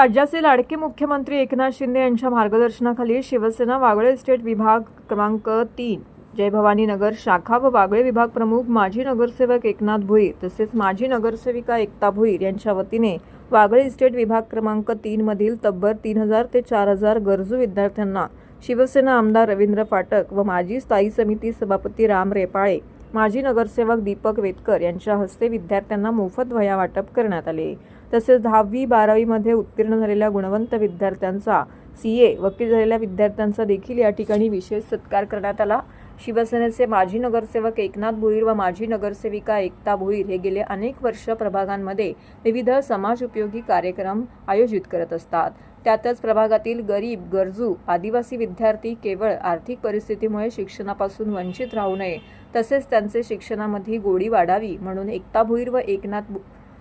राज्याचे लाडके मुख्यमंत्री एकनाथ शिंदे यांच्या मार्गदर्शनाखाली शिवसेना वागळे इस्टेट विभाग क्रमांक तीन जय भवानी नगर शाखा व वागळे विभाग प्रमुख माजी नगरसेवक एकनाथ भुईर तसेच माजी नगरसेविका एकता भुईर यांच्या वतीने वागळे इस्टेट विभाग क्रमांक तीनमधील तब्बर तब्बल तीन हजार ते चार हजार गरजू विद्यार्थ्यांना शिवसेना आमदार रवींद्र फाटक व माजी स्थायी समिती सभापती राम रेपाळे माजी नगरसेवक दीपक वेतकर यांच्या हस्ते विद्यार्थ्यांना मोफत वह्या वाटप करण्यात आले. तसेच दहावी बारावीमध्ये उत्तीर्ण झालेल्या गुणवंत विद्यार्थ्यांचा सी ए वकील झालेल्या विद्यार्थ्यांचा देखील या ठिकाणी विशेष सत्कार करण्यात आला. शिवसेनेचे माजी नगरसेवक एकनाथ भुईर व माजी नगरसेविका एकता भुईर हे गेले अनेक वर्ष प्रभागांमध्ये विविध समाज उपयोगी कार्यक्रम आयोजित करत असतात. त्यातच प्रभागातील गरीब गरजू आदिवासी विद्यार्थी केवळ आर्थिक परिस्थितीमुळे शिक्षणापासून वंचित राहू नये तसेच त्यांचे शिक्षणामध्ये गोडी वाढावी म्हणून एकता भुईर व एकनाथ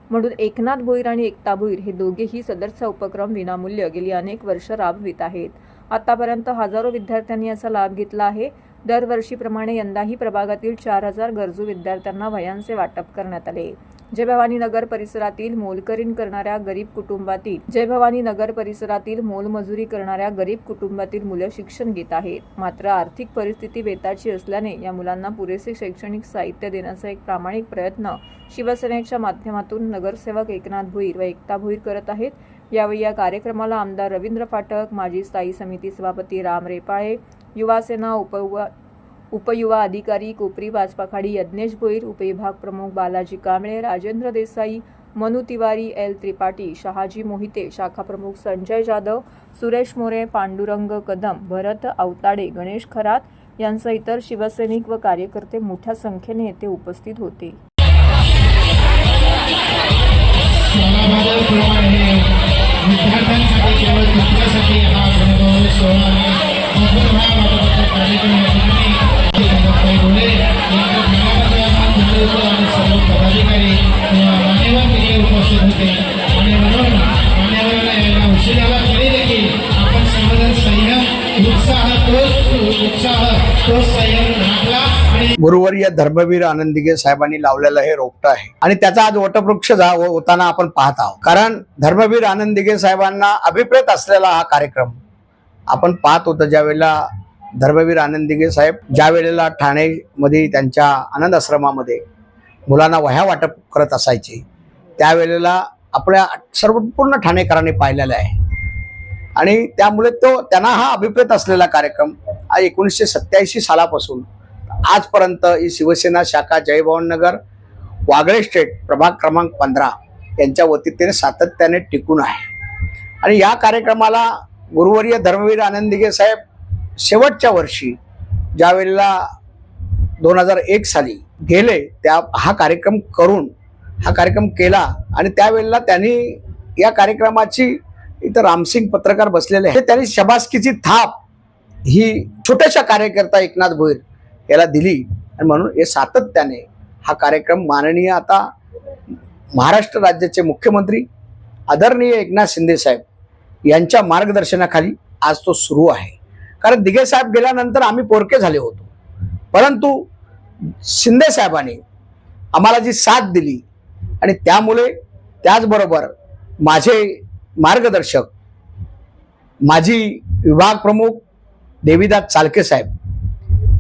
म्हणून एकनाथ भोईर आणि एकता भोईर हे दोघेही सदरचा उपक्रम विनामूल्य गेली अनेक वर्ष राबवित आहेत. आतापर्यंत हजारो विद्यार्थ्यांनी याचा लाभ घेतला आहे. दरवर्षीप्रमाणे यंदाही प्रभागातील चार हजार गरजू विद्यार्थ्यांना वयांचे वाटप करण्यात आले. जय भवानी नगर परिसरातील मोलकरीण करणाऱ्या गरीब कुटुंबातील जय भवानी नगर परिसरातील मोलमजुरी करणाऱ्या गरीब कुटुंबातील मुलं शिक्षण घेत आहेत. मात्र आर्थिक परिस्थिती बेताची असल्याने या मुलांना पुरेसे शैक्षणिक साहित्य देण्याचा एक प्रामाणिक प्रयत्न शिवसेनेच्या माध्यमातून नगरसेवक एकनाथ भुईर व एकता भुईर करत आहेत. यावेळी या कार्यक्रमाला आमदार रवींद्र फाटक माजी स्थायी समिती सभापती राम रेपाळे युवासेना उप उपयुवा अधिकारी कोपरी वाजपाखाडी यज्ञेश भोईर उपविभाग प्रमुख बालाजी कांबळे राजेंद्र देसाई मनु तिवारी एल त्रिपाठी शहाजी मोहिते शाखा प्रमुख संजय जाधव सुरेश मोरे पांडुरंग कदम भरत अवताडे गणेश खरात यांसह इतर शिवसैनिक व कार्यकर्ते मोठ्या संख्येने येथे उपस्थित होते. गुरुवर्य धर्मवीर आनंदिगे साहेबांनी लावलेलं हे रोपटं आहे. आणि त्याचा आज वटवृक्ष होताना आपण पाहत आहोत. कारण धर्मवीर आनंदिगे साहेबांना अभिप्रेत असलेला हा कार्यक्रम आपण पाहत होतो ज्या वेळेला धर्मवीर आनंदिगे साहेब ज्या वेळेला ठाणेमध्ये त्यांच्या आनंद आश्रमामध्ये मुलांना वह्या वाटप करत असायचे त्यावेळेला आपल्या सर्वपूर्ण ठाणेकरांनी पाहिलेलं आहे. आणि त्यामुळे तो त्यांना हा अभिप्रेत असलेला कार्यक्रम हा एकोणीसशे सत्याऐंशी सालापासून आजपर्यंत ही शिवसेना शाखा जयभवन नगर वागळे स्टेट प्रभाग क्रमांक पंधरा यांच्या वतीने सातत्याने टिकून आहे. आणि या कार्यक्रमाला गुरुवर्य धर्मवीर आनंदिगे साहेब शेवटच्या वर्षी ज्या वेळेला दोन हजार एक साली गेले त्या हा कार्यक्रम करून हा कार्यक्रम केला आणि त्यावेळेला त्यांनी या कार्यक्रमाची इथं रामसिंग पत्रकार बसलेले आहे त्यांनी शबासकीची थाप ही छोट्याशा कार्यकर्ता एकनाथ भोईर याला दिली. आणि म्हणून हे सातत्याने हा कार्यक्रम माननीय आता महाराष्ट्र राज्याचे मुख्यमंत्री आदरणीय एकनाथ शिंदे साहेब यांच्या मार्गदर्शनाखाली आज तो सुरू आहे. कारण दिघे साहेब गेल्यानंतर आम्ही पोरके झाले होतो. परंतु शिंदे साहेबांनी आम्हाला जी साथ दिली आणि त्यामुळे त्याचबरोबर माझे मार्गदर्शक माजी विभाग प्रमुख देवीदास चालके साहेब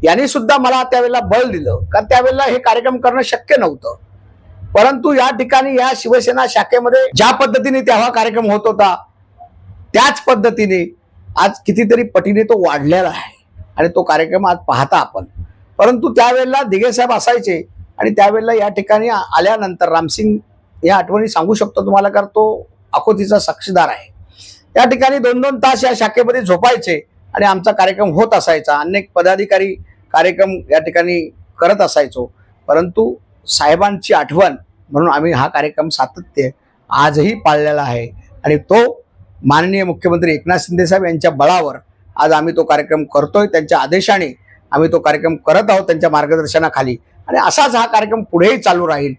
यांनी सुद्धा मला त्यावेळेला बळ दिलं. कारण त्यावेळेला हे कार्यक्रम करणं शक्य नव्हतं. परंतु या ठिकाणी या शिवसेना शाखेमध्ये ज्या पद्धतीने तेव्हा कार्यक्रम होत होता त्याच पद्धतीने आज कितीतरी पटीने तो वाढलेला आहे. आणि तो कार्यक्रम आज पाहता आपण. परंतु त्यावेळेला दिघे साहेब असायचे आणि त्यावेळेला या ठिकाणी आल्यानंतर रामसिंग या आठवणी सांगू शकतो तुम्हाला कारण तो अकोतीचा साक्षीदार आहे. या ठिकाणी दोन दोन तास या शाखेमध्ये झोपायचे आणि आमचा कार्यक्रम होत असायचा. अनेक पदाधिकारी कार्यक्रम या ठिकाणी करत असायचो. परंतु साहेबांची आठवण म्हणून आम्ही हा कार्यक्रम सातत्य आजही पाळलेला आहे. आणि तो माननीय मुख्यमंत्री एकनाथ शिंदे साहेब यांच्या बळावर आज आम्ही तो कार्यक्रम करतोय. त्यांच्या आदेशाने आम्ही तो कार्यक्रम करत आहोत त्यांच्या मार्गदर्शनाखाली. आणि असाच हा कार्यक्रम पुढेही चालू राहील.